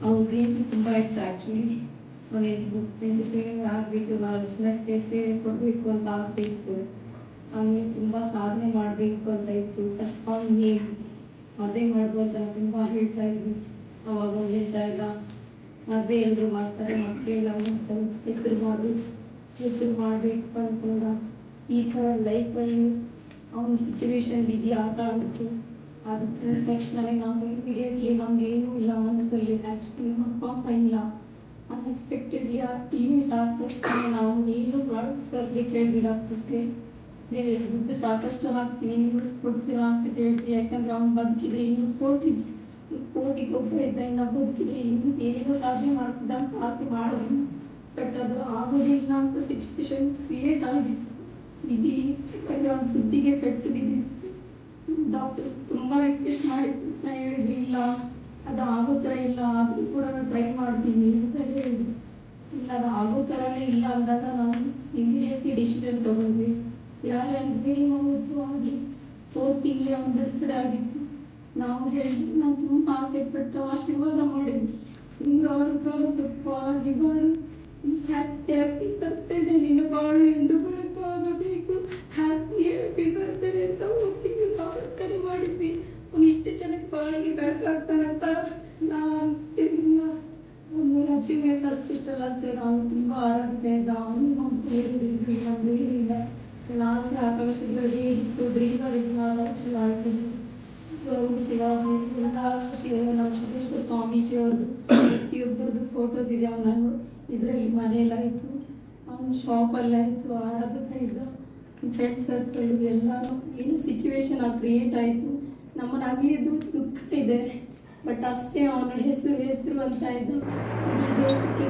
ಅವ್ನ ರೇಂಜ್ ತುಂಬ ಇತ್ತು ಆ್ಯಕ್ಚುಲಿ ಅವನಿಗೆ ಆಗಬೇಕು ನಾಲ್ಕು ಜನಕ್ಕೆ ಸೇರಿ ಕೊಡಬೇಕು ಅಂತ ಆಸೆ ಇತ್ತು ಅವನಿಗೆ ತುಂಬ ಸಾಧನೆ ಮಾಡಬೇಕು ಅಂತ ಇತ್ತು ಫಸ್ಟ್ ಅವನಿಗೆ ಮದುವೆ ಮಾಡ್ಬೋದು ಅಂತ ತುಂಬ ಹೇಳ್ತಾ ಇದ್ವಿ ಅವಾಗ ಅವ್ನು ಹೇಳ್ತಾ ಇದ್ದ ಮದುವೆ ಎಲ್ಲರೂ ಮಾಡ್ತಾರೆ ಮಕ್ಕಳೆಲ್ಲ ಮಾಡ್ತಾರೆ ಹೆಸರು ಮಾಡಿ ಹೆಸರು ಮಾಡಬೇಕು ಅನ್ಕೊಂಡ ಈ ಥರ ಲೈಫಲ್ಲಿ ಅವನ ಸಿಚುವೇಶನ್ ಇದೆಯಾ ಆಟ ಆಡಿತು ಅದಕ್ಕೆ ನೆಕ್ಸ್ಟ್ ನನಗೆ ನಾವು ಇಮಿಡಿಯೇಟ್ಲಿ ನಮ್ಗೆ ಏನೂ ಇಲ್ಲ ಮನಸ್ಸಲ್ಲಿ ಆ್ಯಕ್ಚುಲಿ ನಮ್ಮ ಪಾಪ ಇಲ್ಲ ಅನ್ಎಕ್ಸ್ಪೆಕ್ಟೆಡ್ಲಿ ಇವೆಂಟ್ ಆದ ತಕ್ಷಣ ನಾವು ಏನು ಪ್ರಾಡಕ್ಟ್ ಸರ್ಗೆ ಕೇಳಿದ್ವಿ ಡಾಕ್ಟರ್ಸ್ಗೆ ದುಡ್ಡು ಸಾಕಷ್ಟು ಹಾಕ್ತೀನಿ ನೀವು ಕೊಡ್ತೀರಾ ಅಂತ ಕೇಳಿದ್ವಿ ಯಾಕಂದ್ರೆ ಅವ್ನು ಬದುಕಿದೆ ಇನ್ನು ಕೋಟಿ ಕೋಟಿ ಒಬ್ಬ ಇದ್ದ ಇನ್ನು ಬದುಕಿದೆ ಇನ್ನು ಏನೋ ಸಾಧನೆ ಮಾಡ್ತಿದ್ದ ಅಂತ ಆಸೆ ಮಾಡಿದ್ವಿ ಬಟ್ ಅದು ಆಗೋದಿಲ್ಲ ಅಂತ ಸಿಚುವೇಶನ್ ಕ್ರಿಯೇಟ್ ಆಗಿತ್ತು ವಿಧಿ ಯಾಕಂದ್ರೆ ಅವ್ನ ಬುದ್ಧಿಗೆ ಪೆಟ್ಟು ಬಿದ್ದಿತ್ತು ಡಾಕ್ಟರ್ಸ್ ತುಂಬ ರಿಕ್ವೆಸ್ಟ್ ಮಾಡಿದ್ರು ನಾ ಹೇಳಿದ್ವಿ. ಇಲ್ಲ, ಅದು ಆಗೋ ಥರ ಇಲ್ಲ ಆದರೂ ಕೂಡ ನಾನು ಟ್ರೈ ಮಾಡ್ತೀನಿ ಅಂತ ಹೇಳಿದ್ವಿ ಇಲ್ಲ, ಅದು ಆಗೋ ಥರನೇ ಇಲ್ಲ ಅಂದಾಗ ನಾನು ಇಮಿಡಿಯೇಟ್ಲಿ ಡಿಸಿಷನ್ ತಗೊಂಡ್ವಿ ಯಾರು ಅಂದರೆ ಅವತ್ತು ಆಗಿ ಫೋರ್ ತಿಂಗಳೇ ಅವ್ನ ಬರ್ತ್ಡೇ ಆಗಿತ್ತು ನಾವು ಹೇಳಿದ್ವಿ ನಾನು ತುಂಬ ಆಸೆ ಪಟ್ಟು ಆಶೀರ್ವಾದ ಮಾಡಿದ್ವಿ ಹಿಂಗೆ ಅವ್ರಿಗೆ ಸ್ವಲ್ಪ ಆಗಿಗಳು ಹ್ಯಾಪಿ ಹ್ಯಾಪಿ ಬರ್ತಡೆ ನಿನ್ನ ಬಾಳು ಎಂದು ಬೆಳಕಾಗಬೇಕು ಹ್ಯಾಪಿ ಹ್ಯಾಪಿ ಬರ್ತಡೆ ಅಂತ ಮಾಡಿದ್ವಿ. ಅವ್ನು ಇಷ್ಟು ಜನಕ್ಕೆ ಬಾಳಿಗೆ ಬೆಳಕಾಗ್ತಾನಂತ ನಾನು ಅಚೀವ್ಮೆಂಟ್ ಅಷ್ಟಿಷ್ಟಲ್ಲ ಸರ್ ಅವನು ತುಂಬ ಆರಾಧನೆ ಇದ್ದ. ಅವನು ಹೇಳಿದ್ವಿ ನಮ್ದು ಏನಿಲ್ಲ ಲಾಸ್ಟ್ ಆಕಾಶದಲ್ಲಿ ಇತ್ತು ಡ್ರೀಮಲ್ಲಿ ಎಲ್ಲ ಶಿವ ನಮ್ಮ ಸಿದ್ದೇಶ್ವರ ಸ್ವಾಮೀಜಿ ಅವ್ರದ್ದು. ಪ್ರತಿಯೊಬ್ಬರದ್ದು ಫೋಟೋಸ್ ಇದೆ. ಅವನ ಇದರಲ್ಲಿ ಮನೆಯೆಲ್ಲ ಇತ್ತು ಅವನ ಶಾಪಲ್ಲ ಇತ್ತು ಅದಕ್ಕೆ ಇದ್ದ. ಫ್ರೆಂಡ್ ಸರ್ಕಲ್ ಎಲ್ಲರೂ ಏನು ಸಿಚುವೇಶನ್ ಆ ಕ್ರಿಯೇಟ್ ಆಯಿತು. ನಮ್ಮನ್ನ ದುಃಖ ಇದೆ. ಬಟ್ ಅಷ್ಟೇ ಅವನ ಹೆಸರು ಹೆಸರು ಅಂತ ಇದ್ದ ಇಡೀ ದೇಶಕ್ಕೆ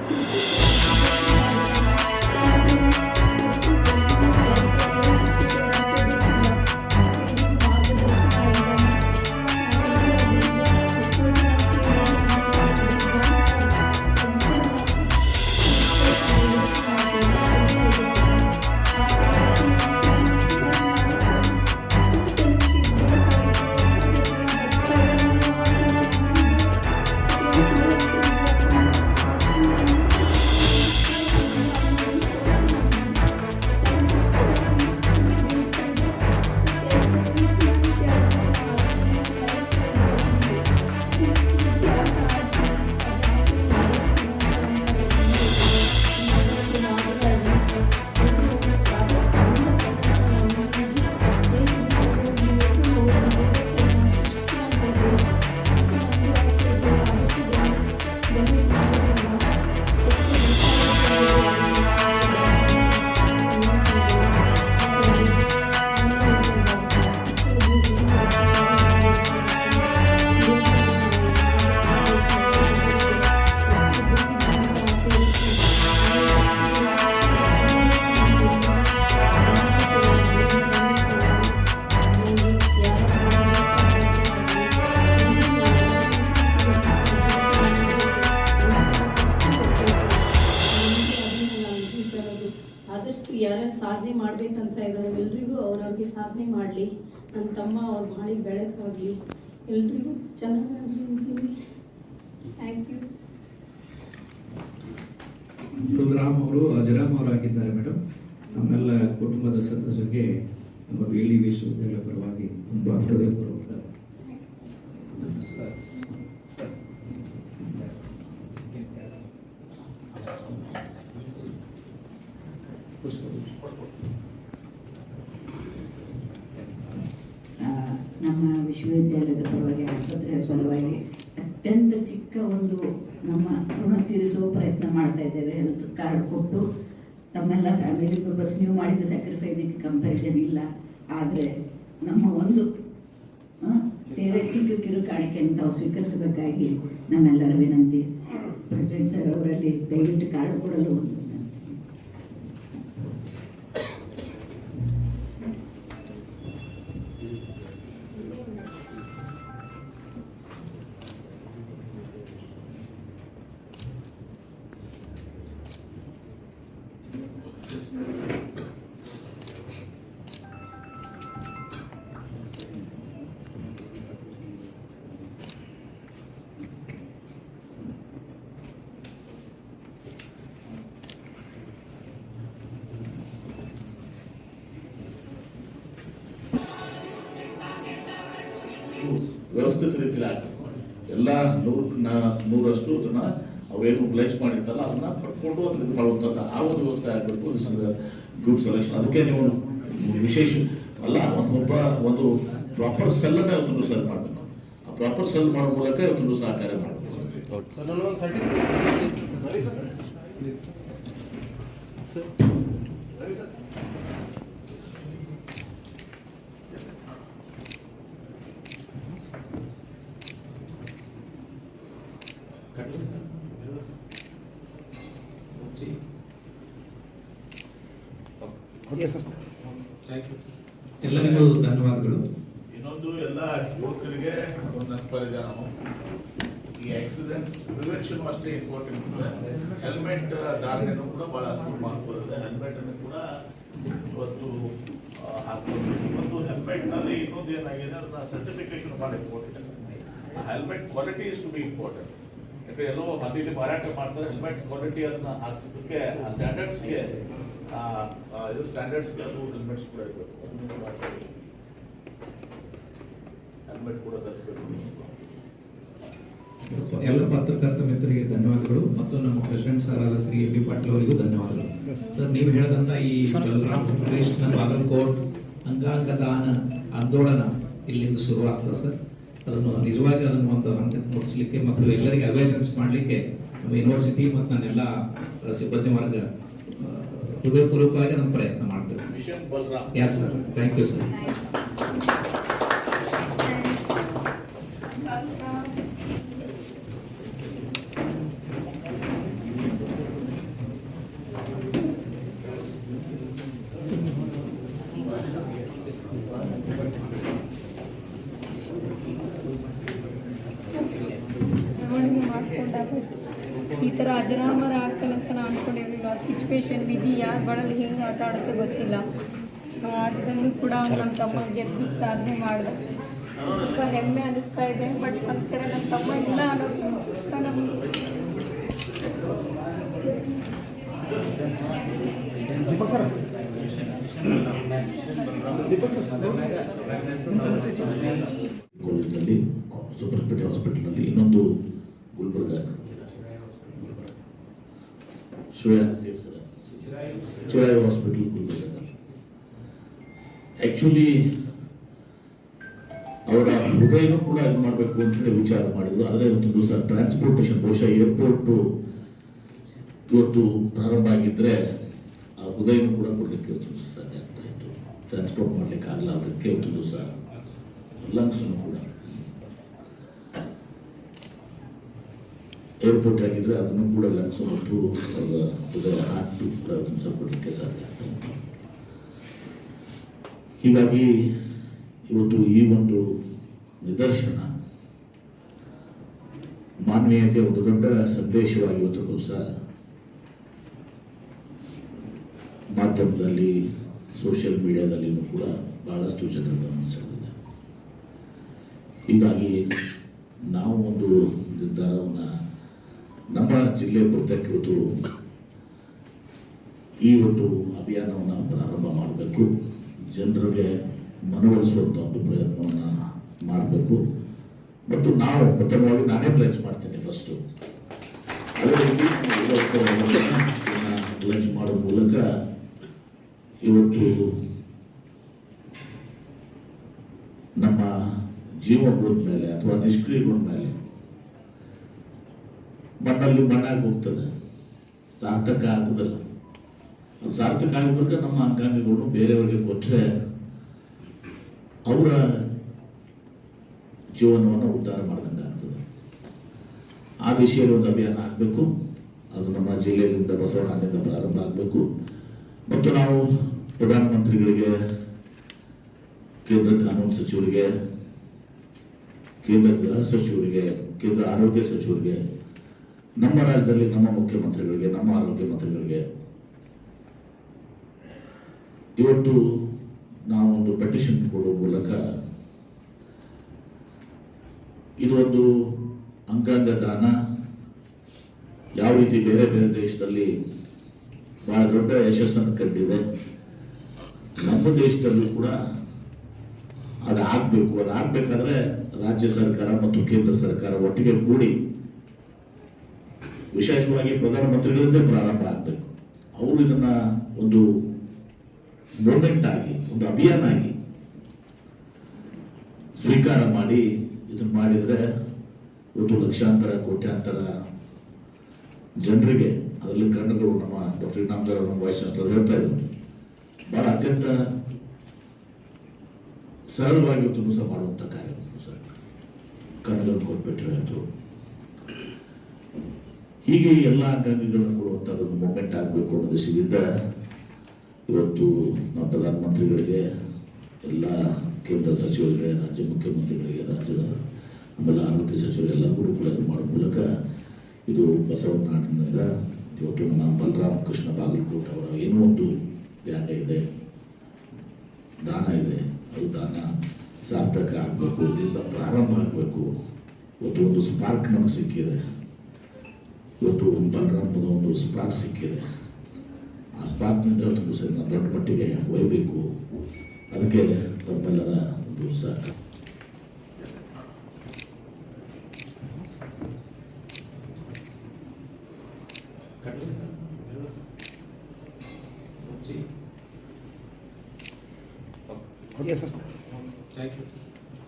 ಎಲ್ರಿಗೂ ಚೆನ್ನಾಗಿರಲಿ ಅಂತೀನಿ ಥ್ಯಾಂಕ್ ಯು ರುದ್ರಾಮ್ ಅವರು, ಅಜರಾಮ್ ಅವರಾಗಿದ್ದಾರೆ ಮೇಡಮ್. ನಮ್ಮೆಲ್ಲ ಕುಟುಂಬದ ಸದಸ್ಯರಿಗೆ ನಮ್ಮ ಬೇಲಿ ವಿಶ್ವವಿದ್ಯಾಲಯ ಪರವಾಗಿ ತುಂಬ ಹೃದಯಪೂರ್ವಕ. ಆ, ನಮ್ಮ ವಿಶ್ವವಿದ್ಯಾಲಯದ ಪರವಾಗಿ ಆಸ್ಪತ್ರೆಯ ಪರವಾಗಿ ಅತ್ಯಂತ ಚಿಕ್ಕ ಒಂದು ನಮ್ಮ ಋಣ ತೀರಿಸುವ ಪ್ರಯತ್ನ ಮಾಡ್ತಾ ಇದ್ದೇವೆ ಹೆಲ್ತ್ ಕಾರ್ಡ್ ಕೊಟ್ಟು ತಮ್ಮೆಲ್ಲ ಫ್ಯಾಮಿಲಿ ಮೆಂಬರ್ಸ್ ನೀವು ಮಾಡಿದ ಸ್ಯಾಕ್ರಿಫೈಸಿಗೆ ಕಂಪ್ಯಾರಿಸನ್ ಇಲ್ಲ. ಆದರೆ ನಮ್ಮ ಒಂದು ಸೇವೆ ಚಿಕ್ಕ ಕಿರು ಕಾಣಿಕೆಯನ್ನು ತಾವು ಸ್ವೀಕರಿಸಬೇಕಾಗಿ ನಮ್ಮೆಲ್ಲರ ವಿನಂತಿ. ಪ್ರೆಸಿಡೆಂಟ್ ಸರ್ ಅವರಲ್ಲಿ ದಯವಿಟ್ಟು ಕಾರ್ಡ್ ಕೊಡಲು ವ್ಯವಸ್ಥಿತ ರೀತಿಯಲ್ಲಿ ಎಲ್ಲ ನೂರು ನ- ನೂರಷ್ಟು ಅದನ್ನ ಅವೇನು ಪ್ಲೇಸ್ ಮಾಡಿರ್ತಾರಲ್ಲ ಅದನ್ನ ಪಡ್ಕೊಂಡು ಅದನ್ನ ಇದು ಮಾಡುವಂಥದ್ದು. ಆ ಒಂದು ವ್ಯವಸ್ಥೆ ಆಗಬೇಕು. ದಿಸ್ ಗುಡ್ ಸೆಲೆಕ್ಷನ್ ಅದಕ್ಕೆ ನೀವು ವಿಶೇಷ ಅಲ್ಲ ಒಂದು ಒಬ್ಬ ಒಂದು ಪ್ರಾಪರ್ ಸೆಲ್ಲನ್ನೇ ಇವತ್ತು ಸೆಲ್ ಮಾಡಬೇಕು. ಆ ಪ್ರಾಪರ್ ಸೆಲ್ ಮಾಡೋ ಮೂಲಕ ಇವತ್ತೊಂದು ಸಹಕಾರ ಮಾಡಬೇಕು. ಎಲ್ಲರಿಗೂ ಧನ್ಯವಾದಗಳು. ಇನ್ನೊಂದು ಎಲ್ಲ ಯುವಕರಿಗೆ ಒಂದು ನಾವು ಈ ಆಕ್ಸಿಡೆಂಟ್ ಪ್ರಿವೆನ್ಷನ್ ಅಷ್ಟೇ ಇಂಪಾರ್ಟೆಂಟ್ ಹೆಲ್ಮೆಟ್ ಧಾರಣೆಯನ್ನು ಕೂಡ ಬಹಳ ಅಷ್ಟು ಮಾಡ್ಕೊಳ್ಳುತ್ತೆ ಹೆಲ್ಮೆಟ್ ಅನ್ನು ಕೂಡ ಇವತ್ತು ಹಾಕ್ಬೋದು. ಮತ್ತು ಹೆಲ್ಮೆಟ್ನಲ್ಲಿ ಇನ್ನೊಂದು ಏನಾಗಿದೆ ಅದನ್ನ ಸರ್ಟಿಫಿಕೇಶನ್ ಬಹಳ important helmet quality is to be important ಯಾಕಂದ್ರೆ ಎಲ್ಲೋ ಮಧ್ಯದಲ್ಲಿ ಮಾರಾಟ ಮಾಡ್ತಾರೆ ಹೆಲ್ಮೆಟ್ ಕ್ವಾಲಿಟಿ ಅದನ್ನ ಹಾಕ್ಸೋದಕ್ಕೆ ಆ ಸ್ಟ್ಯಾಂಡರ್ಡ್ಸ್ಗೆ ಇದು ಸ್ಟ್ಯಾಂಡರ್ಡ್ಸ್ಗೆ ಅದು ಹೆಲ್ಮೆಟ್ಸ್ ಕೂಡ ಇರಬೇಕು. ಹೆಲ್ಮೆಟ್ ಕೂಡ ಧರಿಸಬೇಕು. ಎಲ್ಲ ಪತ್ರಕರ್ತ ಮಿತ್ರರಿಗೆ ಧನ್ಯವಾದಗಳು. ಮತ್ತು ನಮ್ಮ ಪ್ರೆಸಿಡೆಂಟ್ ಸರ್ ಆದ ಶ್ರೀ ಎಂ ಬಿ ಪಾಟೀಲ್ ಅವರಿಗೂ ಧನ್ಯವಾದಗಳು. ಸರ್ ನೀವು ಹೇಳಿದಂತ ಈ ಕೃಷ್ಣ ಬಾಗಲಕೋಟ್ ಅಂಗಾಂಗ ದಾನ ಆಂದೋಲನ ಇಲ್ಲಿಂದ ಶುರುವಾಗ್ತದೆ ಸರ್ ಅದನ್ನು ನಿಜವಾಗಿ ಅದನ್ನು ಒಂದು ಹಂತಕ್ಕೆ ಮುಟ್ಟಿಸ್ಲಿಕ್ಕೆ ಮತ್ತು ಎಲ್ಲರಿಗೆ ಅವೇರ್ನೆಸ್ ಮಾಡಲಿಕ್ಕೆ ನಮ್ಮ ಯೂನಿವರ್ಸಿಟಿ ಮತ್ತು ನನ್ನೆಲ್ಲ ಸಿಬ್ಬಂದಿ ಮಾರ್ಗ ಹೃದಯಪೂರ್ವಕವಾಗಿ ನಾನು ಪ್ರಯತ್ನ ಸರ್ ಥ್ಯಾಂಕ್ ಯು ಸರ್ ಮಾಡ್ಕೊಂಡಾಗ ಈ ಥರ ಅಜರಾಮರ ಆಗ್ತಾನಂತ ನಾನು ಅನ್ಕೊಂಡಿರಲಿಲ್ಲ. ಸಿಚುವೇಶನ್ ವಿಧಿ ಯಾರು ಬಡಲ್ಲಿ ಹೆಂಗೆ ಆಟ ಆಡುತ್ತೆ ಗೊತ್ತಿಲ್ಲ. ಆಟದಲ್ಲೂ ಕೂಡ ನಮ್ಮ ತಮ್ಮ ಗೆದ್ದು ಸಾಧನೆ ಮಾಡಿದೆ. ತುಂಬ ಹೆಮ್ಮೆ ಅನಿಸ್ತಾ ಇದೆ ಬಟ್ ನಮ್ಮ ಕಡೆ ನಮ್ಮ ತಮ್ಮ ಇಲ್ಲ ಅನ್ನೋದು ಸರ್. ಕಾಲೇಜ್ನಲ್ಲಿ ಸೂಪರ್ಸ್ಪೆಟಿ ಹಾಸ್ಪಿಟಲ್ನಲ್ಲಿ ಶ್ರೇಯ ಚಿರಾಯ ಹಾಸ್ಪಿಟಲ್ ಗುಲ್ಬರ್ಗದಲ್ಲಿ ಆಕ್ಚುಲಿ ಅವರ ಹೃದಯನೂ ಕೂಡ ಇದು ಮಾಡಬೇಕು ಅಂತ ವಿಚಾರ ಮಾಡಿದ್ರು. ಆದರೆ ಒಂದು ದಿವಸ ಟ್ರಾನ್ಸ್ಪೋರ್ಟೇಷನ್ ಬಹುಶಃ ಏರ್ಪೋರ್ಟು ಇವತ್ತು ಪ್ರಾರಂಭ ಆಗಿದ್ರೆ ಆ ಹೃದಯನೂ ಕೂಡ ಕೊಡಲಿಕ್ಕೆ ಸಾಧ್ಯ ಆಗ್ತಾ ಟ್ರಾನ್ಸ್ಪೋರ್ಟ್ ಮಾಡಲಿಕ್ಕೆ ಆಗಲ್ಲ, ಅದಕ್ಕೆ ಇವತ್ತು ದಿವಸ ಲಂಗ್ಸ್ ಕೂಡ. ಏರ್ಪೋರ್ಟ್ ಆಗಿದ್ರೆ ಅದನ್ನು ಕೂಡ ಲಂಗ್ಸ್ ಮತ್ತು ಹೃದಯ ಹಾರ್ಟ್ ಕೂಡ ಕೊಡಲಿಕ್ಕೆ ಸಾಧ್ಯ ಆಗ್ತದೆ ಹೀಗಾಗಿ ಇವತ್ತು ಈ ಒಂದು ನಿದರ್ಶನ ಮಾನವೀಯತೆಯ ಒಂದು ದೊಡ್ಡ ಸಂದೇಶವಾಗಿ ಇವತ್ತು ದಿವಸ ಮಾಧ್ಯಮದಲ್ಲಿ ಸೋಷಿಯಲ್ ಮೀಡಿಯಾದಲ್ಲಿಯೂ ಕೂಡ ಬಹಳಷ್ಟು ಜನರು ಗಮನಿಸಲಿದೆ ಹೀಗಾಗಿ ನಾವು ಒಂದು ನಿರ್ಧಾರವನ್ನು ಜಿಲ್ಲೆ ಕುರಿತಕ್ಕೆ ಇವತ್ತು ಈ ಒಂದು ಅಭಿಯಾನವನ್ನು ಪ್ರಾರಂಭ ಮಾಡಬೇಕು. ಜನರಿಗೆ ಮನವೊಲಿಸುವಂಥ ಒಂದು ಪ್ರಯತ್ನವನ್ನು ಮಾಡಬೇಕು. ಮತ್ತು ನಾವು ಪ್ರಥಮವಾಗಿ ನಾನೇ ಪ್ಲೇಸ್ ಮಾಡ್ತೇನೆ ಫಸ್ಟು ಅದೇ ರೀತಿ ಲಂಚ್ ಮಾಡೋ ಮೂಲಕ ಇವತ್ತು ನಮ್ಮ ಜೀವ ಹೋದ ಮೇಲೆ ಅಥವಾ ನಿಷ್ಕ್ರಿಯಗೊಂಡ ಮೇಲೆ ಮಣ್ಣಲ್ಲಿ ಮಣ್ಣಾಗಿ ಹೋಗ್ತದೆ. ಸಾರ್ಥಕ ಆಗುದಿಲ್ಲ ಸಾರ್ಥಕ ಆಗಬೇಕಾದ್ರೆ ನಮ್ಮ ಅಂಗಾಂಗಗಳನ್ನು ಬೇರೆಯವರಿಗೆ ಕೊಟ್ಟರೆ ಅವರ ಜೀವನವನ್ನು ಉದ್ಧಾರ ಮಾಡಿದಂಗೆ ಆಗ್ತದೆ. ಆ ದಿಶೆಯಲ್ಲಿ ಒಂದು ಅಭಿಯಾನ ಆಗಬೇಕು. ಅದು ನಮ್ಮ ಜಿಲ್ಲೆಯಿಂದ ಬಸವಣ್ಣನಿಂದ ಪ್ರಾರಂಭ ಆಗಬೇಕು. ಮತ್ತು ನಾವು ಪ್ರಧಾನಮಂತ್ರಿಗಳಿಗೆ, ಕೇಂದ್ರ ಕಾನೂನು ಸಚಿವರಿಗೆ, ಕೇಂದ್ರ ಗೃಹ ಸಚಿವರಿಗೆ, ಕೇಂದ್ರ ಆರೋಗ್ಯ ಸಚಿವರಿಗೆ ನಮ್ಮ ರಾಜ್ಯದಲ್ಲಿ ನಮ್ಮ ಮುಖ್ಯಮಂತ್ರಿಗಳಿಗೆ, ನಮ್ಮ ಆರೋಗ್ಯ ಮಂತ್ರಿಗಳಿಗೆ ಇವತ್ತು ನಾವೊಂದು ಪೆಟಿಷನ್ ಕೊಡುವ ಮೂಲಕ ಇದೊಂದು ಅಂಗಾಂಗ ದಾನ. ಯಾವ ರೀತಿ ಬೇರೆ ಬೇರೆ ದೇಶದಲ್ಲಿ ಬಹಳ ದೊಡ್ಡ ಯಶಸ್ಸನ್ನು ಕಂಡಿದೆ. ನಮ್ಮ ದೇಶದಲ್ಲೂ ಕೂಡ ಅದು ಆಗಬೇಕು ಅದು ಆಗಬೇಕಾದ್ರೆ ರಾಜ್ಯ ಸರ್ಕಾರ ಮತ್ತು ಕೇಂದ್ರ ಸರ್ಕಾರ ಒಟ್ಟಿಗೆ ಕೂಡಿ ವಿಶೇಷವಾಗಿ ಪ್ರಧಾನಮಂತ್ರಿಗಳಿಂದ ಪ್ರಾರಂಭ ಆಗಬೇಕು. ಅವರು ಇದನ್ನ ಒಂದು ಮೂಮೆಂಟ್ ಆಗಿ, ಒಂದು ಅಭಿಯಾನ ಆಗಿ ಸ್ವೀಕಾರ ಮಾಡಿ ಇದನ್ನ ಮಾಡಿದ್ರೆ ಒಂದು ಲಕ್ಷಾಂತರ, ಕೋಟ್ಯಾಂತರ ಜನರಿಗೆ ಅದರಲ್ಲಿ ಕಣ್ಣುಗಳು ನಮ್ಮ ಡಾಕ್ಟರ್ ಇನಾಮದಾರ್ ನಮ್ಮ ವೈಸ್ ಚಾನ್ಸಲರ್ ಹೇಳ್ತಾ ಇದ್ರು ಬಹಳ ಅತ್ಯಂತ ಸರಳವಾಗಿ ಸಹ ಮಾಡುವಂಥ ಕಾರ್ಯ ಸರ್ ಕಣ್ಣುಗಳನ್ನು ಕೊಟ್ಬಿಟ್ರೆ ಆಯ್ತು ಹೀಗೆ ಎಲ್ಲ ಅಂಗಾಂಗಗಳನ್ನು ಕೊಡುವಂಥದ್ದು ಒಂದು ಮೂಮೆಂಟ್ ಆಗಬೇಕು ಅನ್ನೋ ದಿಶೆಯಿಂದ ಇವತ್ತು ನಮ್ಮ ಪ್ರಧಾನಮಂತ್ರಿಗಳಿಗೆ, ಎಲ್ಲ ಕೇಂದ್ರ ಸಚಿವರಿಗೆ, ರಾಜ್ಯ ಮುಖ್ಯಮಂತ್ರಿಗಳಿಗೆ, ರಾಜ್ಯದ ಆಮೇಲೆ ಆರೋಗ್ಯ ಸಚಿವರು ಎಲ್ಲರಿಗೂ ಕೂಡ ಮಾಡೋ ಮೂಲಕ ಇದು ಬಸವನಾಡಿನಿಂದ ಇವತ್ತು ನಮ್ಮ ಬಲರಾಮ ಕೃಷ್ಣ ಬಾಗಲಕೋಟ್ ಅವರ ಏನೋ ಒಂದು ಧ್ಯಾನ ಇದೆ, ದಾನ ಇದೆ. ಅದು ದಾನ ಸಾರ್ಥಕ ಆಗಬೇಕು, ಇದರಿಂದ ಪ್ರಾರಂಭ ಆಗಬೇಕು. ಇವತ್ತು ಒಂದು ಸ್ಪಾರ್ಕ್ ನಮಗೆ ಸಿಕ್ಕಿದೆ. ಇವತ್ತು ಬಲರಾಮದ ಒಂದು ಸ್ಪಾರ್ಕ್ ಸಿಕ್ಕಿದೆ ಆ ಸ್ಪಾರ್ಕ್ನಿಂದ ತುಂಬ ದೊಡ್ಡ ಮಟ್ಟಿಗೆ ಒಯ್ಯಬೇಕು ಅದಕ್ಕೆ ತಮ್ಮೆಲ್ಲರ ಒಂದು ಸಹಕಾರ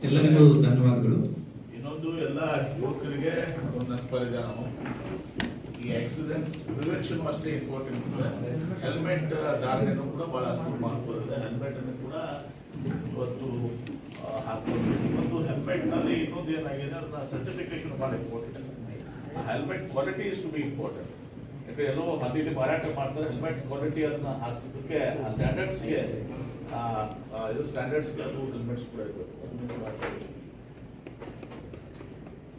ಎಲ್ಲರಿಗೂ ಧನ್ಯವಾದಗಳು ಇನ್ನೊಂದು ಎಲ್ಲ ಯುವಕರಿಗೆ ಒಂದು ನೆನಪರಿದೆ ನಾವು ಈ ಆಕ್ಸಿಡೆಂಟ್ಸ್ ಪ್ರಿವೆನ್ಷನ್ ಅಷ್ಟೇ ಇಂಪಾರ್ಟೆಂಟ್ ಹೆಲ್ಮೆಟ್ ಧಾರಣೆನೂ ಕೂಡ ಬಹಳ ಅಷ್ಟು ಮಹತ್ವ ಇದೆ ಹೆಲ್ಮೆಟ್ ಅನ್ನು ಕೂಡ ಇವತ್ತು ಆ, ಹಾಕ್ಬೋದು ಮತ್ತು ಹೆಲ್ಮೆಟ್ನಲ್ಲಿ ಇನ್ನೊಂದು ಏನಾಗಿದೆ ಅದನ್ನ ಸರ್ಟಿಫಿಕೇಶನ್ ಬಹಳ important helmet quality is to be important ಯಾಕಂದ್ರೆ ಎಲ್ಲೋ ಹಳ್ಳಿಲಿ ಮಾರಾಟ ಮಾಡ್ತಾರೆ ಹೆಲ್ಮೆಟ್ ಕ್ವಾಲಿಟಿ ಅದನ್ನ ಹಾಕ್ಸೋದಕ್ಕೆ ಆ ಸ್ಟ್ಯಾಂಡರ್ಡ್ಸ್ಗೆ ಇದು ಸ್ಟ್ಯಾಂಡರ್ಡ್ಸ್ಗೆ ಅದು ಹೆಲ್ಮೆಟ್ಸ್ ಕೂಡ ಇರಬೇಕು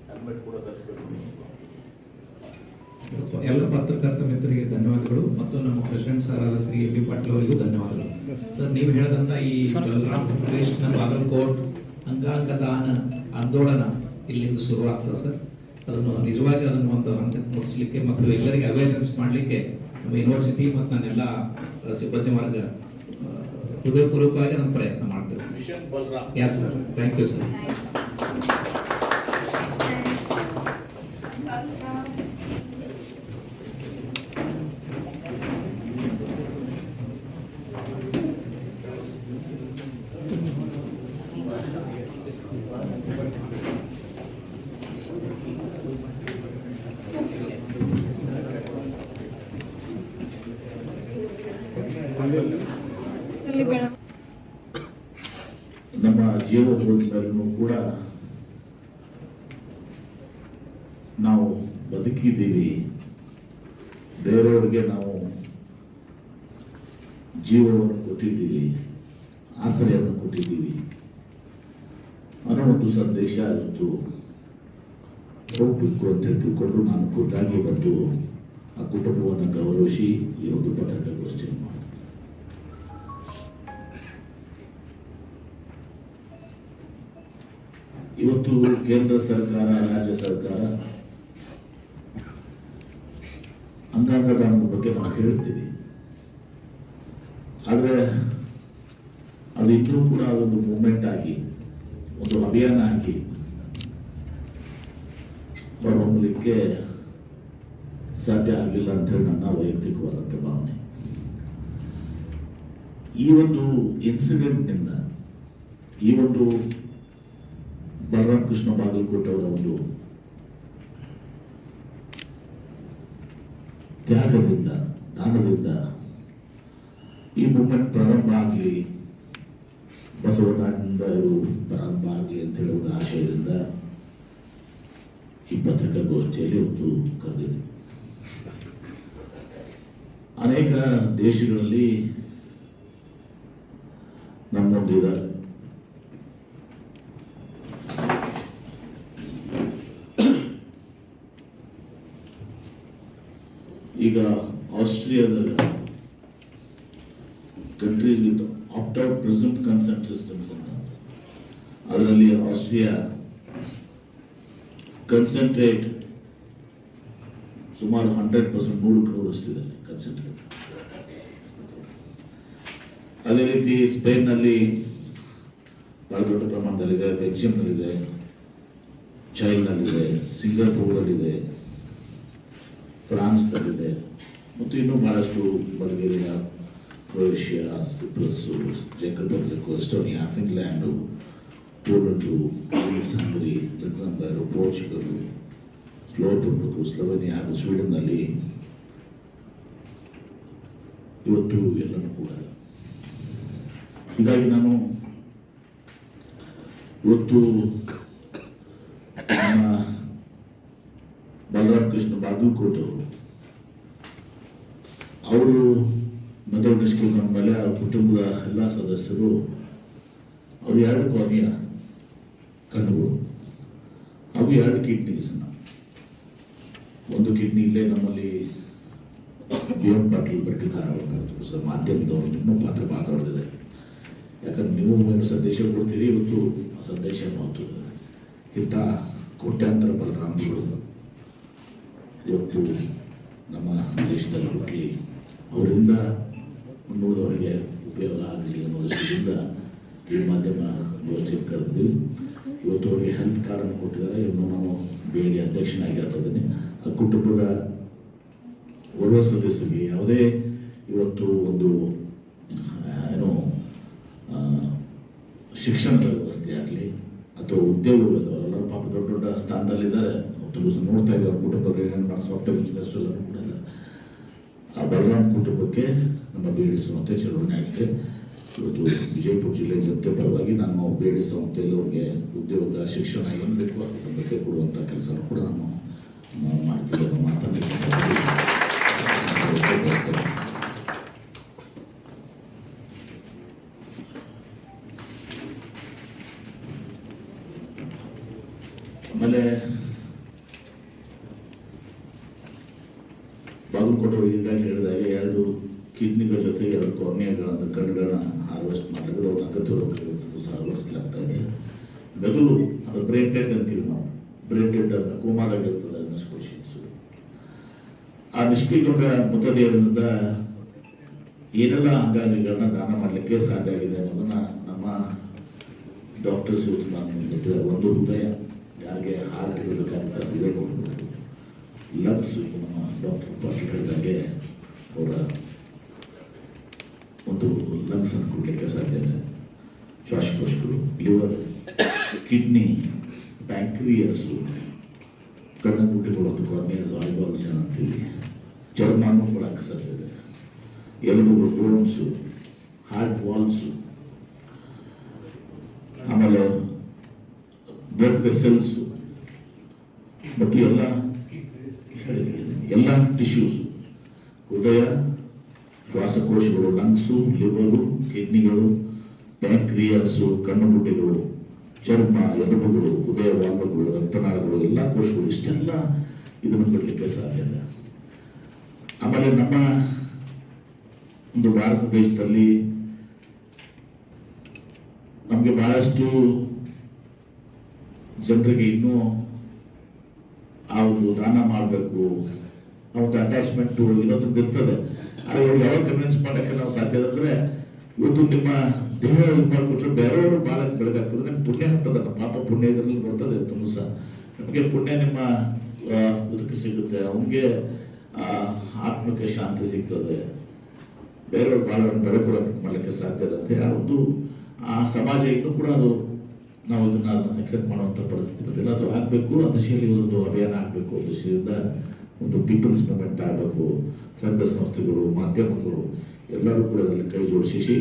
ಹೆಲ್ಮೆಟ್ ಕೂಡ ಧರಿಸಬೇಕು ಎಲ್ಲ ಪತ್ರಕರ್ತ ಮಿತ್ರರಿಗೆ ಧನ್ಯವಾದಗಳು. ಮತ್ತು ನಮ್ಮ ಪ್ರೆಸಿಡೆಂಟ್ ಸರ್ ಆದ ಶ್ರೀ ಎ ಬಿ ಪಾಟೀಲ್ ಅವರಿಗೂ ಧನ್ಯವಾದಗಳು. ಸರ್ ನೀವು ಹೇಳಿದಂತ ಈ ಬಾಗಲಕೋಟ್ ಅಂಗಾಂಗ ದಾನ ಆಂದೋಲನ ಇಲ್ಲಿಂದ ಶುರುವಾಗ್ತದೆ ಸರ್. ಅದನ್ನು ನಿಜವಾಗಿ ಅದನ್ನು ಒಂದು ಹಂತಕ್ಕೆ ಮುಗಿಸ್ಲಿಕ್ಕೆ ಮತ್ತು ಎಲ್ಲರಿಗೆ ಅವೇರ್ನೆಸ್ ಮಾಡಲಿಕ್ಕೆ ನಮ್ಮ ಯೂನಿವರ್ಸಿಟಿ ಮತ್ತು ನನ್ನೆಲ್ಲ ಸಿಬ್ಬಂದಿ ವರ್ಗ ಅಹ್, ಹೃದಯಪೂರ್ವಕವಾಗಿ ನಾನು ಪ್ರಯತ್ನ ಮಾಡ್ತೇವೆ yes sir thank you sir ಅಲ್ಲಿ ಬೆಳ ನಮ್ಮ ಜೀವ ಬದುಕಿನಲ್ಲೂ ಕೂಡ ನಾವು ಬದುಕಿದ್ದೀವಿ. ಬೇರೆಯವರಿಗೆ ನಾವು ಜೀವವನ್ನು ಕೊಟ್ಟಿದ್ದೀವಿ, ಆಸರೆಯನ್ನು ಕೊಟ್ಟಿದ್ದೀವಿ. ಅನ್ನೋ ಒಂದು ಸಂದೇಶ ಇವತ್ತು ಹೋಗ್ಬೇಕು ಅಂತ ತಿಳ್ಕೊಂಡು ನಾನು ಖುದ್ದಾಗಿ ಬಂದು ಆ ಕುಟುಂಬವನ್ನು ಗೌರವಿಸಿ ಈ ಒಂದು ಪತ್ರಿಕಾಗೋಷ್ಠಿಯನ್ನು ಇವತ್ತು ಕೇಂದ್ರ ಸರ್ಕಾರ, ರಾಜ್ಯ ಸರ್ಕಾರ ಅಂಗಾಂಗ ದಾನದ ಬಗ್ಗೆ ನಾವು ಹೇಳ್ತೀವಿ ಆದರೆ ಅದು ಇನ್ನೂ ಕೂಡ ಅದೊಂದು ಮೂಮೆಂಟ್ ಆಗಿ, ಒಂದು ಅಭಿಯಾನ ಆಗಿ ಹೊರಹೊಮ್ಮಲಿಕ್ಕೆ ಸಾಧ್ಯ ಆಗಲಿಲ್ಲ ಅಂತೇಳಿ ನನ್ನ ವೈಯಕ್ತಿಕವಾದಂಥ ಭಾವನೆ. ಈ ಒಂದು ಇನ್ಸಿಡೆಂಟ್ನಿಂದ ಈ ಒಂದು ಬಲರಾಮ್ ಕೃಷ್ಣ ಬಾಗಲಕೋಟೆ ಅವರ ಒಂದು ತ್ಯಾಗದಿಂದ, ದಾನದಿಂದ ಈ ಮೂಮೆಂಟ್ ಪ್ರಾರಂಭ ಆಗಲಿ ಬಸವನಾಡಿನಿಂದ ಇವರು ಪ್ರಾರಂಭ ಆಗಲಿ ಅಂತ ಹೇಳುವ ಆಶಯದಿಂದ ಈ ಪತ್ರಿಕಾಗೋಷ್ಠಿಯಲ್ಲಿ ಇವತ್ತು ಕರೆದಿದೆ. ಅನೇಕ ದೇಶಗಳಲ್ಲಿ ನಮ್ಮೊಂದಿದ್ದಾರೆ ಈಗ ಆಸ್ಟ್ರಿಯಾದಾಗ countries with opt out present consent systems ಅಂತ. ಅದರಲ್ಲಿ ಆಸ್ಟ್ರಿಯಾ ಕನ್ಸಂಟ್ರೇಟ್ ಸುಮಾರು ಹಂಡ್ರೆಡ್ ಪರ್ಸೆಂಟ್ ನೂರು ನೂರಷ್ಟಿದೆ ಕನ್ಸಂಟ್ರೇಟ್ ಅದೇ ರೀತಿ ಸ್ಪೇನ್ನಲ್ಲಿ ಬಹಳ ದೊಡ್ಡ ಪ್ರಮಾಣದಲ್ಲಿದೆ, ಬೆಲ್ಜಿಯಂನಲ್ಲಿದೆ ಚೈನಲ್ಲಿದೆ ಸಿಂಗಾಪುರಲ್ಲಿದೆ ಫ್ರಾನ್ಸ್ನಲ್ಲಿದೆ ಮತ್ತು ಇನ್ನೂ ಬಹಳಷ್ಟು Bulgaria, Croatia Cyprus check Republic Estonia, Finland Poland Greece Hungary Luxembourg Portugal Slovak Slovenia ಹಾಗೂ ಸ್ವೀಡನ್ನಲ್ಲಿ ಇವತ್ತು ಎಲ್ಲನೂ ಕೂಡ ಹೀಗಾಗಿ ನಾನು ಇವತ್ತು ಬಲರಾಮ್ ಕೃಷ್ಣ ಬಾಗಲಕೋಟೆ ಅವರು ಅವರು ನಮ್ಮ ಮೇಲೆ ಅವ್ರ ಕುಟುಂಬದ ಎಲ್ಲ ಸದಸ್ಯರು, ಅವ್ರು ಎರಡು ಕೊನೆಯ ಕಣ್ಣುಗಳು ಅವು ಎರಡು ಕಿಡ್ನೀಸನ್ನು ಒಂದು ಕಿಡ್ನಿ ಇಲ್ಲೇ ನಮ್ಮಲ್ಲಿ ಬಿ ಎಂ ಪಾಟೀಲ್ ಬೆಟ್ಟಕಾರವಾಗ್ತದೆ ಸರ್, ಮಾಧ್ಯಮದವರು ನಿಮ್ಮ ಪಾತ್ರ ಮಾತಾಡ್ತಿದೆ ಯಾಕಂದ್ರೆ ನೀವು ಏನು ಸಂದೇಶ ಕೊಡ್ತೀರಿ, ಇವತ್ತು ಆ ಸಂದೇಶ ಮಾತು ಇಂಥ ಕೋಟ್ಯಾಂತರ ಬಲರಾಮಗಳು ಇವತ್ತು ನಮ್ಮ ದೇಶದಲ್ಲಿ ಹುಟ್ಟಿ ಅವರಿಂದ ಮುನ್ನೂರವರೆಗೆ ಉಪಯೋಗ ಆಗಲಿ ಅನ್ನೋ ದೃಷ್ಟಿಯಿಂದ ಈ ಮಾಧ್ಯಮ ಗೋಷ್ಠಿಯನ್ನು ಕರೆದಿದ್ದೀವಿ. ಇವತ್ತು ಅವರಿಗೆ ಹೆಲ್ತ್ ಕಾರ್ಡನ್ನು ಕೊಟ್ಟಿದ್ದಾರೆ. ಇವನು ನಾವು ಬೇಡಿ ಅಧ್ಯಕ್ಷನಾಗಿರ್ತದ್ದೀನಿ ಆ ಕುಟುಂಬದ ಓರ್ವ ಸದಸ್ಯರಿಗೆ ಯಾವುದೇ ಇವತ್ತು ಒಂದು ಏನು ಶಿಕ್ಷಣದ ವ್ಯವಸ್ಥೆ ಆಗಲಿ ಅಥವಾ ಉದ್ಯೋಗ ವ್ಯವಸ್ಥೆ ಅವರೆಲ್ಲರೂ ಪಾಪ ದೊಡ್ಡ ದೊಡ್ಡ ಸ್ಥಾನದಲ್ಲಿದ್ದಾರೆ. ನೋಡ್ತಾ ಇದ್ದಾರೆ. ಅವ್ರ ಕುಟುಂಬದವ್ರು ಏನೇನು ಸಾಫ್ಟ್ವೇರ್ ಇಂಜಿನಿಯರ್ಸ್ ಎಲ್ಲರೂ ಕೂಡ ಇದ್ದಾರೆ. ಆ ಬಲರಾಮ್ ಕುಟುಂಬಕ್ಕೆ ನಮ್ಮ ಬೇಡಿ ಸಂಸ್ಥೆ ಆಗಿದೆ. ಇವತ್ತು ವಿಜಯಪುರ ಜಿಲ್ಲೆ ಜನತೆ ಪರವಾಗಿ ನಾನು ಬೇಡಿ ಅವ್ರಿಗೆ ಉದ್ಯೋಗ, ಶಿಕ್ಷಣ ಏನು ಬೇಕು ಆ ಕುಟುಂಬಕ್ಕೆ ಕೊಡುವಂಥ ಕೆಲಸನೂ ಕೂಡ ನಾನು ಅನ್ನೋ ಮಾತನ್ನು ಈ ಸಂದರ್ಭದಲ್ಲಿ ವ್ಯಕ್ತಪಡಿಸ್ತೇನೆ. ಆಮೇಲೆ ಬಾಗಲಕೋಟೆ ಈಗಾಗಲೇ ಹೇಳಿದಾಗ ಎರಡು ಕಿಡ್ನಿಗಳ ಜೊತೆಗೆ ಎರಡು ಕಾರ್ನಿಯಾಗಳನ್ನ ಕಣ್ಣುಗಳನ್ನ ಹಾರ್ವೆಸ್ಟ್ ಮಾಡಲಿಕ್ಕೆ ಅವ್ರ ಅಗತ್ಯ ಹಾರ್ವೆಸ್ಲಾಗ್ತಾ ಇದೆ ಮೆದುಳು ಅದು ಬ್ರೇನ್ ಡೆಡ್ ಅಂತೀವಿ ನಾವು ಬ್ರೇನ್ ಡೆಡ್ ಅನ್ನ ಕೋಮಾದಾಗಿರ್ತದೆ ಪೇಷನ್ಸು ಆ ನಿಷ್ಕ್ರಿಯಗೊಂಡ ಮೃತದೇಹದಿಂದ ಏನೆಲ್ಲ ಅಂಗಾಂಗಗಳನ್ನ ದಾನ ಮಾಡಲಿಕ್ಕೆ ಸಾಧ್ಯ ಆಗಿದೆ ಅನ್ನೋದನ್ನ ನಮ್ಮ ಡಾಕ್ಟರ್ಸ್ ಇವತ್ತು ಒಂದು ಹೃದಯ, ಯಾರಿಗೆ ಹಾರ್ಟ್ ಇರೋದಕ್ಕಾಗ್ತಾ ಹೃದಯ ಕೊಡಬೇಕು ಲಂಗ್ಸ್ ನಮ್ಮ ಡಾಕ್ಟರ್ ಪಾಟೀಲ್ ಹೇಳಿದಂಗೆ ಅವರ ಒಂದು ಲಂಗ್ಸ್ ಅನ್ನು ಕೊಡಲಿಕ್ಕೆ ಸಾಧ್ಯ ಇದೆ. ಶ್ವಾಸಕೋಶಗಳು, ಲಿವರ್, ಕಿಡ್ನಿ ಬ್ಯಾಂಕ್ರಿಯಸ್ಸು ಕಣ್ಣಂಗುಟಿಗಳು ಒಂದು ಕಾರ್ನಿಯಸ್ ಆಯ್ಬಾಲ್ಸ್ ಅಂತೀವಿ ಸಾಧ್ಯ ಇದೆ ಎಲುಬುಗಳು ಬೋನ್ಸು ಹಾರ್ಟ್ ವಾಲ್ಸು ಆಮೇಲೆ ಬ್ಲಡ್ ವೆಸಲ್ಸು. ಮತ್ತು ಎಲ್ಲ ಎಲ್ಲ ಟಿಶ್ಯೂಸು ಹೃದಯ, ಶ್ವಾಸಕೋಶಗಳು ಲಂಗ್ಸು ಲಿವರು, ಕಿಡ್ನಿಗಳು, ಪ್ಯಾಂಕ್ರಿಯಾಸು, ಕಣ್ಣುಗುಡ್ಡೆಗಳು, ಚರ್ಮ, ಎಲುಬುಗಳು, ಹೃದಯ ವಾಲ್ವಗಳು, ರಕ್ತನಾಳಗಳು, ಎಲ್ಲ ಕೋಶಗಳು, ಇಷ್ಟೆಲ್ಲ ಇದನ್ನು ಕೊಡಲಿಕ್ಕೆ ಸಾಧ್ಯ ಇದೆ. ಆಮೇಲೆ ನಮ್ಮ ಒಂದು ಭಾರತ ದೇಶದಲ್ಲಿ ನಮಗೆ ಬಹಳಷ್ಟು ಜನರಿಗೆ ಇನ್ನೂ ಆ ಒಂದು ದಾನ ಮಾಡಬೇಕು ಆ ಒಂದು ಅಟ್ಯಾಚ್ಮೆಂಟು ಇನ್ನೊಂದು ಇರ್ತದೆ. ಆದರೆ ಅವ್ರಿಗೆ ಯಾವಾಗ ಕನ್ವಿನ್ಸ್ ಮಾಡೋಕ್ಕೆ ನಾವು ಸಾಧ್ಯ ಅಂದರೆ ಇವತ್ತು ನಿಮ್ಮ ದೇಹ ಇದು ಮಾಡಿಕೊಟ್ರೆ ಬೇರೆಯವರು ಬಾಲಕ್ಕೆ ಬೆಳಗಾಗ್ತದೆ ನಿಮ್ಗೆ ಪುಣ್ಯ ಆಗ್ತದೆ. ನಮ್ಮ ಪಾಪ ಪುಣ್ಯ ಇದರಲ್ಲಿ ಬರ್ತದೆ ತುಂಬ ಸಹ ನಮಗೆ ಪುಣ್ಯ ನಿಮ್ಮ ಇದಕ್ಕೆ ಸಿಗುತ್ತೆ. ಅವನಿಗೆ ಆತ್ಮಕ್ಕೆ ಶಾಂತಿ ಸಿಗ್ತದೆ. ಬೇರೆಯವ್ರ ಬಾಳನ್ನು ಬೆಳಕೊಳ್ಳೋಕೆ ಮಾಡಲಿಕ್ಕೆ ಸಾಧ್ಯ ಇರುತ್ತೆ ಆ ಒಂದು ಆ ಸಮಾಜ ಇನ್ನೂ ಕೂಡ ಅದು ನಾವು ಇದನ್ನ ಅಕ್ಸೆಪ್ಟ್ ಮಾಡುವಂಥ ಪರಿಸ್ಥಿತಿ ಬಂದಿಲ್ಲ. ಅದು ಆಗಬೇಕು ಆ ದಿಶೆಯಲ್ಲಿ ಒಂದು ಅಭಿಯಾನ ಆಗಬೇಕು ದಿಶೆಯಿಂದ ಒಂದು ಪೀಪಲ್ಸ್ ಮೂಮೆಂಟ್ ಆಗಬೇಕು, ಸಂಘ ಸಂಸ್ಥೆಗಳು, ಮಾಧ್ಯಮಗಳು, ಎಲ್ಲರೂ ಕೂಡ ಅದರಲ್ಲಿ ಕೈ ಜೋಡಿಸಿ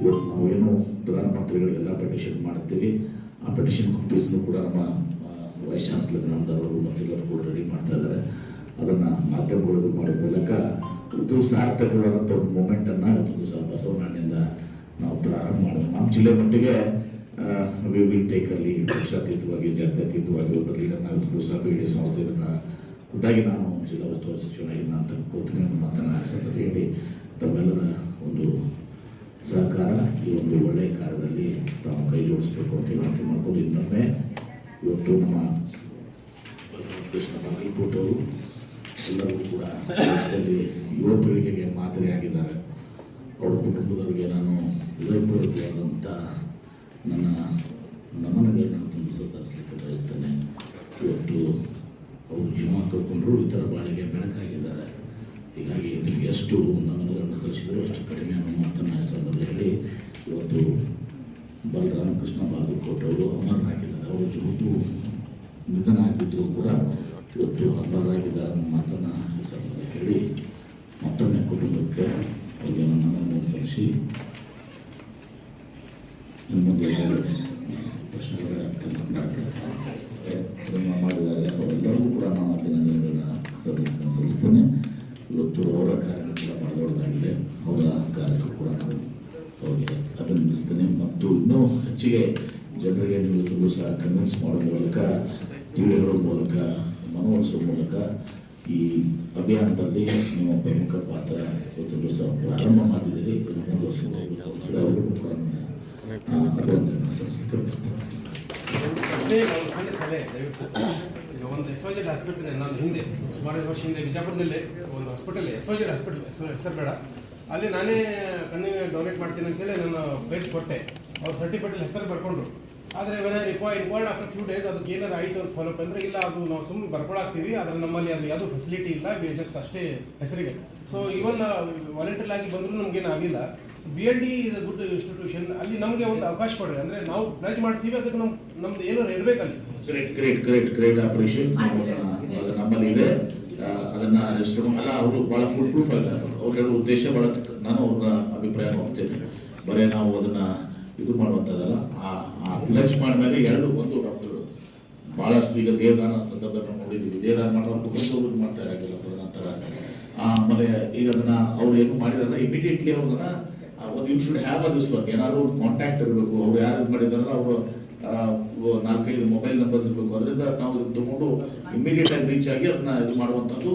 ಇವತ್ತು ನಾವೇನು ಪ್ರಧಾನಮಂತ್ರಿಗಳಿಗೆಲ್ಲ ಪೆಟಿಷನ್ ಮಾಡ್ತೀವಿ. ಆ ಪೆಟಿಷನ್ ಕಾಪೀಸ್ನು ಕೂಡ ನಮ್ಮ ವೈಸ್ ಚಾನ್ಸಲರ್ ಗ್ರಾಮದವರು ಮತ್ತೆಲ್ಲರೂ ಕೂಡ ರೆಡಿ ಮಾಡ್ತಾ ಇದ್ದಾರೆ. ಅದನ್ನು ಮಾಧ್ಯಮಗಳು ಮಾಡೋ ಮೂಲಕ ಒಂದು ಸಾರ್ಥಕವಾದಂಥ ಒಂದು ಮೂಮೆಂಟನ್ನು ಬಸವಣ್ಣನಿಂದ ನಾವು ಪ್ರಾರಂಭ ಮಾಡೋಣ. ನಮ್ಮ ಜಿಲ್ಲೆ ಮಟ್ಟಿಗೆ ವಿ ವಿಲ್ ಟೇಕ್ ಅಲ್ಲಿ ಪಕ್ಷಾತೀತವಾಗಿ, ಜಾತ್ಯತೀತವಾಗಿ ಒಂದು ಲೀಡರ್ನ ಇವತ್ತು ಸಹ ಬಿ ಡಿ ಸಂಸ್ಥೆಯನ್ನು ಖುದ್ದಾಗಿ ನಾನು ಜಿಲ್ಲಾ ಉಸ್ತುವಾರಿ ಸಚಿವನಾಗಿ ನಾನು ತಗೊಳ್ತೀನಿ ಅನ್ನೋ ಮಾತನ್ನು ಹೇಳಿ, ತಮ್ಮೆಲ್ಲರ ಒಂದು ಸಹಕಾರ, ಈ ಒಂದು ಒಳ್ಳೆಯ ಕಾರ್ಯದಲ್ಲಿ ತಾವು ಕೈ ಜೋಡಿಸ್ಬೇಕು ಅಂತ ವಿನಂತಿ ಮಾಡ್ಕೊಂಡು ಇನ್ನೊಮ್ಮೆ ಇವತ್ತು ನಮ್ಮ ಕೃಷ್ಣ ಬಾಗಲಕೋಟೆ ಎಲ್ಲರೂ ಕೂಡ ದೇಶದಲ್ಲಿ ಯುವ ಪೀಳಿಗೆಗೆ ಮಾದರಿಯಾಗಿದ್ದಾರೆ ಅವ್ರ ಕುಟುಂಬದವರಿಗೆ ನಾನು ಹೃದಯಪೂರ್ವಕವಾದಂಥ ನನ್ನ ನಮನಗಳನ್ನು ತುಂಬ ತರಿಸಲಿಕ್ಕೆ ಬಯಸ್ತೇನೆ. ಇವತ್ತು ಅವರು ಜೀವ ಕಳ್ಕೊಂಡ್ರು ಇತರ ಬಾಳಿಗೆ ಬೆಳಕಾಗಿದ್ದಾರೆ. ಹೀಗಾಗಿ ಎಷ್ಟು ನಮನಗಳನ್ನು ಸಲ್ಲಿಸಿದ್ರು ಅಷ್ಟು ಕಡಿಮೆ ಅನ್ನೋ ಮಾತನ್ನು ಸಂದರ್ಭದಲ್ಲಿ ಇವತ್ತು ಬಲರಾಮಕೃಷ್ಣ ಬಾಗಲಕೋಟೆ ಅವರು ಅಮರನಾಗಿದ್ದಾರೆ ಅವರು ಇವತ್ತು ನಿಧನ ಆಗಿದ್ದರೂ ಕೂಡ ಇವತ್ತು ಹಬ್ಬರಾಗಿದ್ದ ಅನ್ನೋ ಮಾತನ್ನು ಹೇಳಿ ಮತ್ತೊಮ್ಮೆ ಕುಟುಂಬಕ್ಕೆ ಅವರಿಗೆ ನನ್ನನ್ನು ಸಲ್ಲಿಸಿ ನಿಮ್ಮದು ಪ್ರಶ್ನೆಗಳ ಅದನ್ನು ಮಾಡಿದ್ದಾರೆ. ಅವರೆಲ್ಲರಿಗೂ ಕೂಡ ನಾನು ಅಭಿನಂದನೆಗಳನ್ನ ಸಲ್ಲಿಸ್ತೇನೆ. ಇವತ್ತು ಅವರ ಕಾರ್ಯ ಕೂಡ ಬಹಳ ದೊಡ್ಡದಾಗಿದೆ ಅವರ ಕಾರ್ಯಕ್ರಮ ಕೂಡ ನಾನು ಅವರಿಗೆ ಅಭಿನಂದಿಸ್ತೇನೆ. ಮತ್ತು ಇನ್ನೂ ಹೆಚ್ಚಿಗೆ ಜನರಿಗೆ ನೀವು ಸಹ ಕನ್ವಿನ್ಸ್ ಮಾಡೋ ಮೂಲಕ ತಿಳಿ ಹೇಳೋ ಮೂಲಕ ಮನವೊಲಿಸೋ ಮೂಲಕ ಈ ಅಭಿಯಾನದಲ್ಲಿ ನಿಮ್ಮ ಪ್ರಮುಖ ಪಾತ್ರ ಇವತ್ತು ಸಹ ಪ್ರಾರಂಭ ಮಾಡಿದ್ದೀರಿ ಇದನ್ನು ಮುಂದುವರಿಸ್ಕೊಂಡು ಹೋಗ್ಬೇಕು. ಅವರಿಗೂ ಕೂಡ ನಾನು ಹಾಸ್ಪಿಟಲ್ ಇದೆ ನಾನು ಹಿಂದೆ ವರ್ಷ ಹಿಂದೆ ಬಿಜಾಪುರದಲ್ಲೇ, ಒಂದು ಹಾಸ್ಪಿಟಲ್ ಹಾಸ್ಪಿಟಲ್ ಬೇಡ. ಅಲ್ಲಿ ನಾನೇ ಕಣ್ಣಿಗೆ ಡೊನೇಟ್ ಮಾಡ್ತೀನಿ ಅಂತೇಳಿ ನಾನು ಪೇಜ್ ಕೊಟ್ಟೆ. ಅವ್ರು ಸರ್ಟಿಫಿಕೇಟ್ ಹೆಸರು ಬರ್ಕೊಂಡ್ರು. ಆದರೆ when require inquired after few days ಅದಕ್ಕೆ ಏನಾರು ಆಯಿತು ಅಂತ ಫಾಲೋ ಅಪ್ ಅಂದರೆ, ಇಲ್ಲ, ಅದು ನಾವು ಸುಮ್ಮನೆ ಬರ್ಕೊಳಾಗ್ತೀವಿ, ಆದರೆ ನಮ್ಮಲ್ಲಿ ಅದು ಯಾವುದೂ ಫೆಸಿಲಿಟಿ ಇಲ್ಲ ಜಸ್ಟ್ ಅಷ್ಟೇ ಹೆಸರಿಗೆ ಸೊ ಇವನ್ ವಾಲಂಟಿಯರ್ ಆಗಿ ಬಂದರೂ ನಮಗೇನು ಆಗಿಲ್ಲ. B L D is a good institution ಅಲ್ಲಿ ನಮಗೆ ಒಂದು ಅವಕಾಶ ಕೊಡ್ರಿ ಅಂದರೆ ನಾವು ಪ್ಲೇಜ್ ಮಾಡ್ತೀವಿ, ಅದಕ್ಕೆ ನಮ್ ನಮ್ದು ಏನಾರು ಇರಬೇಕಲ್ಲಿ great great great great operation ಅದು ನಮ್ಮಲ್ಲಿ ಇದೆ. ಅದನ್ನ ಅಲ್ಲ, ಅವರು ಬಹಳ ಫುಲ್ ಪ್ರೂಫ್ ಅಲ್ಲ. ಅವ್ರು ಹೇಳೋ ಉದ್ದೇಶ ಬಹಳ ನಾನು ಅವ್ರನ್ನ ಅಭಿಪ್ರಾಯ ಹೋಗ್ತೇನೆ ಬರೇ ನಾವು ಅದನ್ನ ಇದು ಮಾಡುವಂಥದ್ದಲ್ಲ. ಆ ಪ್ಲಜ್ ಮಾಡಿದ್ಮೇಲೆ ಎರಡು, ಒಂದು ಡಾಕ್ಟರ್. ಭಾಳಷ್ಟು ಈಗ ದೇವದಾನ ಸಂದರ್ಭದಲ್ಲಿ ನೋಡಿದ್ದೀವಿ ದೇವದಾನ ಮಾಡೋರು ಕುಟುಂಬದವ್ರು ಮಾಡ್ತಾ ಇರಾಗಿಲ್ಲ. ನಂತರ ಆಮೇಲೆ ಈಗ ಅದನ್ನ ಅವ್ರು ಏನು ಮಾಡಿದಾರಲ್ಲ ಇಮಿಡಿಯೇಟ್ಲಿ ಅವ್ರನ್ನ you should have a this work ಏನಾದ್ರು ಕಾಂಟ್ಯಾಕ್ಟ್ ಇರಬೇಕು. ಅವ್ರು ಯಾರು ಮಾಡಿದಾರಲ್ಲ ಅವರು ನಾಲ್ಕೈದು ಮೊಬೈಲ್ ನಂಬರ್ಸ್ ಇರಬೇಕು. ಅದರಿಂದ ನಾವು ತಗೊಂಡು ಇಮಿಡಿಯೇಟ್ ಆಗಿ ರೀಚ್ ಆಗಿ ಅದನ್ನ ಇದು ಮಾಡುವಂಥದ್ದು